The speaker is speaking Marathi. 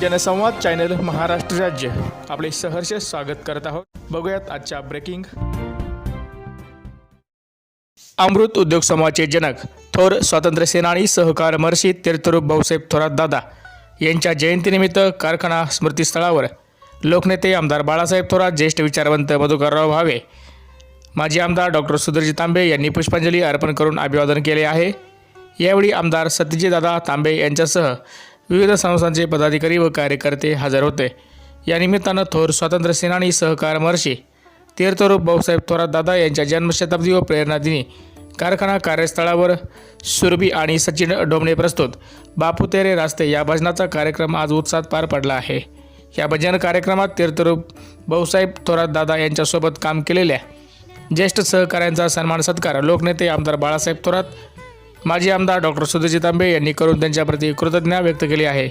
जनसंवाद चॅनल महाराष्ट्र राज्य. आपले सहर्ष स्वागत करत आहोत. बघूयात आजच्या ब्रेकिंग अमृत उद्योग समूहाचे जनक थोर स्वातंत्र्य सेनानी सहकार महर्षी तीर्थरूप भाऊसाहेब थोरात दादा यांच्या जयंतीनिमित्त कारखाना स्मृतीस्थळावर. लोकनेते आमदार बाळासाहेब थोरात ज्येष्ठ विचारवंत मधुकरराव भावे माजी आमदार डॉक्टर सुधीरजी तांबे यांनी पुष्पांजली अर्पण करून अभिवादन केले आहे. यावेळी आमदार सत्यजीदादा तांबे यांच्यासह विविध संस्थांचे पदाधिकारी व कार्यकर्ते हजर होते. या निमित्तानं थोर स्वातंत्र्य सेनानी सहकार महर्षी तीर्थरूप भाऊसाहेब थोरात दादा यांच्या जन्मशताब्दी व प्रेरणादिनी कारखाना कार्यस्थळावर सुरभी आणि सचिन डोमणे प्रस्तुत. बापू तेरे रास्ते या भजनाचा कार्यक्रम आज उत्साहात पार पडला आहे. या भजन कार्यक्रमात तीर्थरूप भाऊसाहेब थोरात दादा यांच्यासोबत काम केलेल्या ज्येष्ठ सहकाऱ्यांचा सन्मान सत्कार लोकनेते आमदार बाळासाहेब थोरात माजी आमदार डॉक्टर सुधीरजी तांबे यांनी करून त्यांच्याप्रती कृतज्ञता व्यक्त केली आहे.